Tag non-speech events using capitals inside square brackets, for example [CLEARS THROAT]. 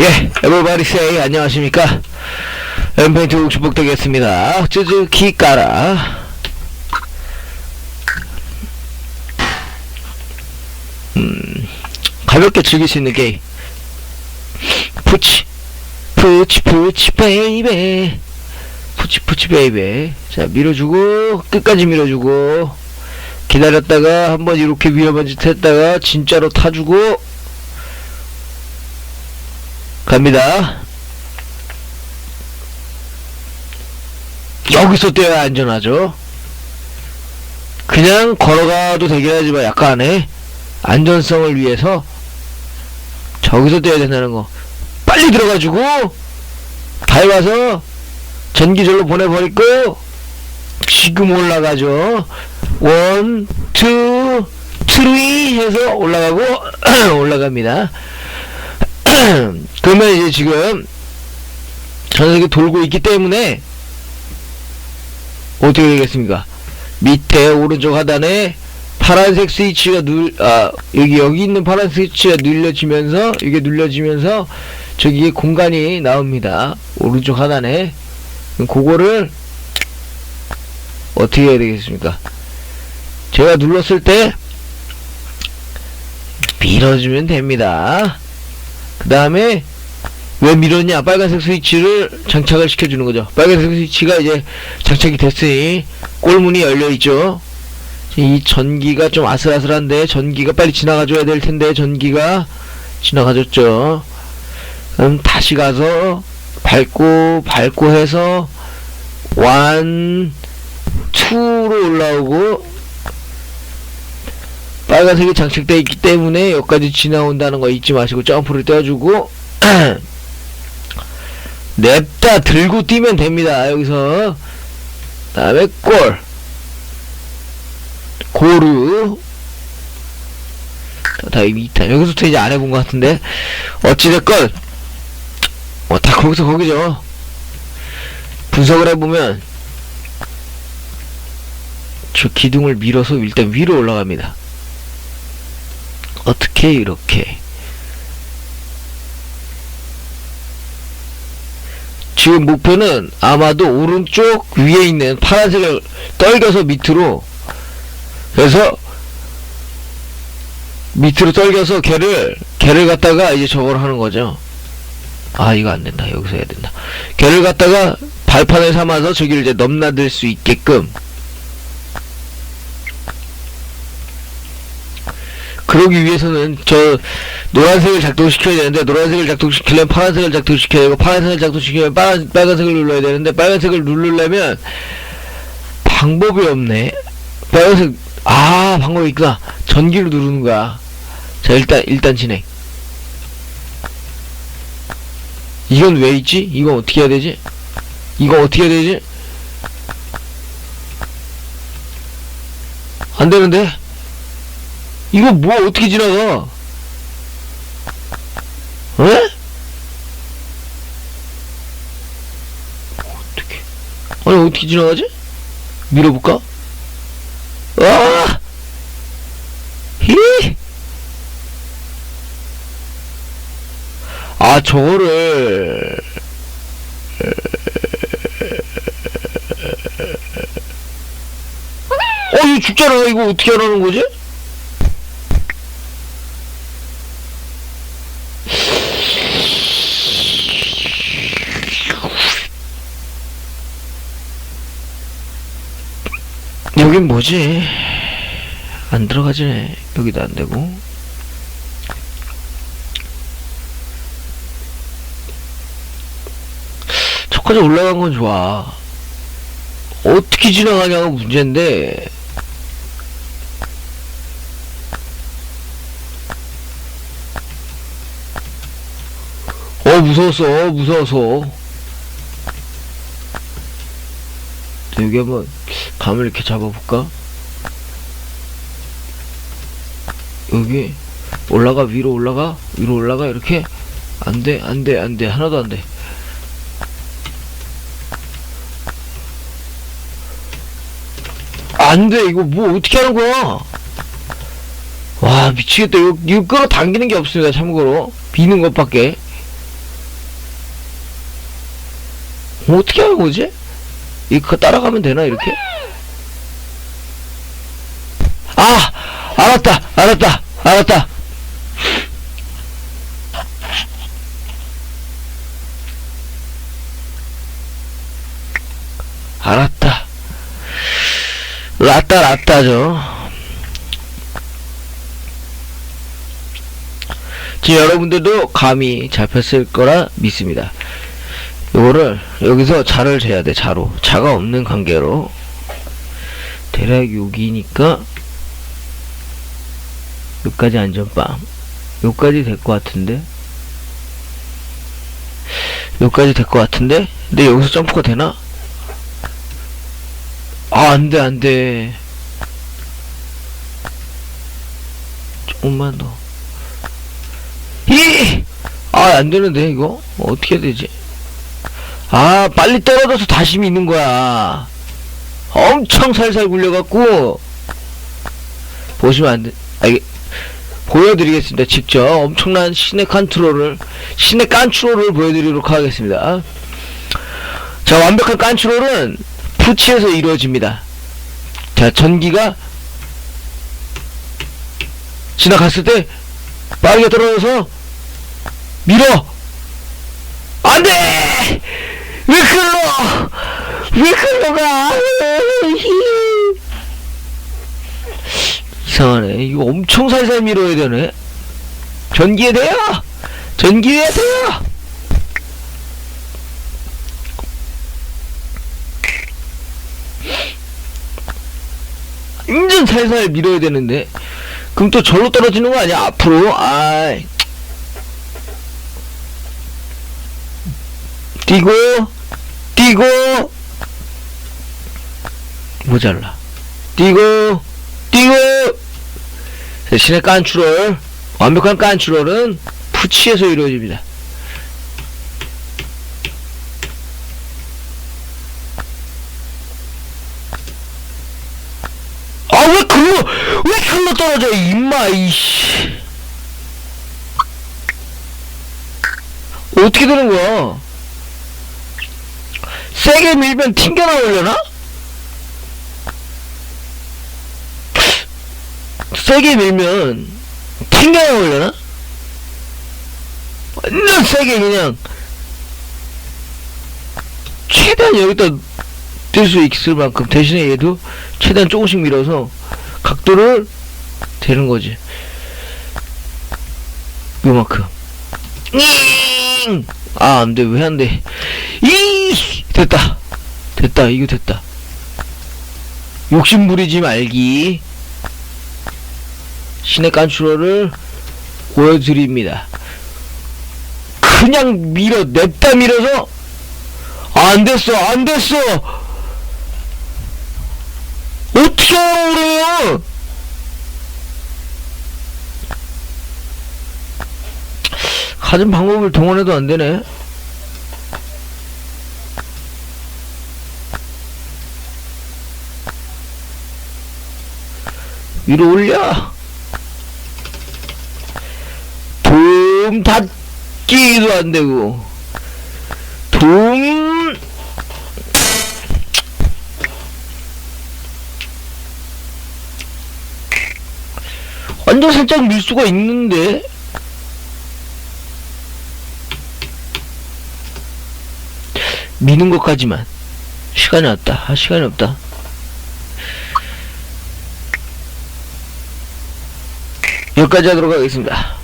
예, 에버바리 세이 안녕하십니까? 엠페인트 옥수복 되겠습니다. 쯔즈키 까라. 음, 가볍게 즐길 수 있는 게임. 푸치, 푸치, 푸치, 베이베. 푸치, 푸치, 베이베. 자, 밀어주고, 끝까지 밀어주고, 기다렸다가, 한번 이렇게 위험한 짓 했다가, 진짜로 타주고, 갑니다. 여기서 뛰어야 안전하죠. 그냥 걸어가도 되긴 하지만 약간의 안전성을 위해서 저기서 뛰어야 된다는 거. 빨리 들어가지고 밟아서 전기절로 보내버리고 지금 올라가죠. 원, 투, 트리 해서 올라가고 [CLEARS THROAT] 올라갑니다. [CLEARS THROAT] 그러면 이제 지금 전 세계 돌고 있기 때문에 어떻게 되겠습니까? 밑에 오른쪽 하단에 파란색 스위치가 눌, 아, 여기, 여기 있는 파란색 스위치가 눌려지면서, 이게 눌려지면서, 저기에 공간이 나옵니다. 오른쪽 하단에. 그거를, 어떻게 해야 되겠습니까? 제가 눌렀을 때, 밀어주면 됩니다. 그 다음에 왜 밀었냐? 빨간색 스위치를 장착을 시켜주는 거죠. 빨간색 스위치가 이제 장착이 됐으니 꼴문이 열려있죠. 이 전기가 좀 아슬아슬한데 전기가 빨리 지나가줘야 될 텐데 전기가 지나가줬죠. 그럼 다시 가서 밟고 밟고 해서 완 투로 올라오고 빨간색이 장착되어 있기 때문에 여기까지 지나온다는 거 잊지 마시고 점프를 떼어주고 [CLEARS THROAT] 냅다 들고 뛰면 됩니다. 여기서. 다음에 골. 고르 다 이타 여기서부터 이제 안 해본 것 같은데. 어찌됐건 어, 다 거기서 거기죠. 분석을 해보면 저 기둥을 밀어서 일단 위로 올라갑니다 어떻게 이렇게. 지금 목표는 아마도 오른쪽 위에 있는 파란색을 떨겨서 밑으로 그래서 밑으로 떨겨서 걔를 걔를 갖다가 이제 저걸 하는 거죠. 아 이거 안 된다. 여기서 해야 된다. 걔를 갖다가 발판을 삼아서 저기를 이제 넘나들 수 있게끔 그러기 위해서는 저 노란색을 작동시켜야 되는데 노란색을 작동시키려면 파란색을 작동시켜야 되고 파란색을 작동시키려면 빨간, 빨간색을 눌러야 되는데 빨간색을 누르려면 방법이 없네 빨간색 아 방법이 있구나 전기로 누르는 거야 자 일단 일단 진행 이건 왜 있지? 이건 어떻게 해야 되지? 이건 어떻게 해야 되지? 안 되는데? 이거 뭐 어떻게 지나가? 에? 어떻게? 아니 어떻게 지나가지? 밀어볼까? 아! 히! 아 저거를 어 이거 죽잖아 이거 어떻게 하라는 거지? 여긴 뭐지? 안 들어가지네. 여기도 안 되고. 저까지 올라간 건 좋아. 어떻게 지나가냐가 문제인데. 어, 무서웠어. 어, 무서워서. 여기 한번 감을 이렇게 잡아볼까? 여기 올라가 위로 올라가? 위로 올라가? 이렇게? 안돼 안돼 안돼. 하나도 안돼. 안돼. 이거 뭐 어떻게 하는 거야? 와 미치겠다. 이거, 이거 끌어당기는 게 없습니다 참고로. 비는 것밖에. 어떻게 하는 거지? 이거 따라가면 되나 이렇게? 아! 알았다! 알았다! 알았다! 알았다. 라따 라따죠 지금 여러분들도 감이 잡혔을 거라 믿습니다 요거를 여기서 자를 재야 돼 자로. 자가 없는 관계로. 대략 여기니까 여기까지 안전빵 여기까지 될 것 같은데? 여기까지 될 것 같은데? 근데 여기서 점프가 되나? 아 안돼 안돼. 조금만 더. 이! 아 안되는데 이거? 어떻게 해야 되지 아 빨리 떨어져서 다시 미는 거야. 엄청 살살 굴려갖고. 보시면 안돼. 아 이게 보여드리겠습니다 직접. 엄청난 신의 컨트롤을 신의 깐트롤을 보여드리도록 하겠습니다. 자 완벽한 깐트롤은 푸치에서 이루어집니다. 자 전기가 지나갔을 때 빠르게 떨어져서 밀어! 안돼 왜 끌러 왜 끌러가? 이상하네. 이거 엄청 살살 밀어야 되네. 전기에 대요 전기에 대요 완전 살살 밀어야 되는데. 그럼 또 절로 떨어지는 거 아니야? 앞으로? 아이. 뛰고 뛰고 모자라. 뛰고 뛰고. 대신에 깐추롤 완벽한 깐추롤은 푸치에서 이루어집니다. 아왜 글로 왜 글로 떨어져 임마 이씨. 어떻게 되는 거야 세게 밀면 튕겨 나오려나? 세게 밀면 튕겨 나오려나? 완전 세게 그냥 최대한 여기다 뜰 수 있을 만큼 대신에 얘도 최대한 조금씩 밀어서 각도를 되는 거지 요만큼 잉! 아 안돼 왜 안돼 이 됐다. 됐다. 이거 됐다. 욕심 부리지 말기. 신의 깐추러를 보여드립니다. 그냥 밀어 냅다 밀어서 안 됐어 안 됐어. 어떻게 그래요? 가진 방법을 동원해도 안 되네 위로 올려. 돔 닫기도 안 되고. 돔 완전 살짝 밀 수가 있는데. 미는 것까지만. 시간이 없다. 아 시간이 없다 여기까지 하도록 하겠습니다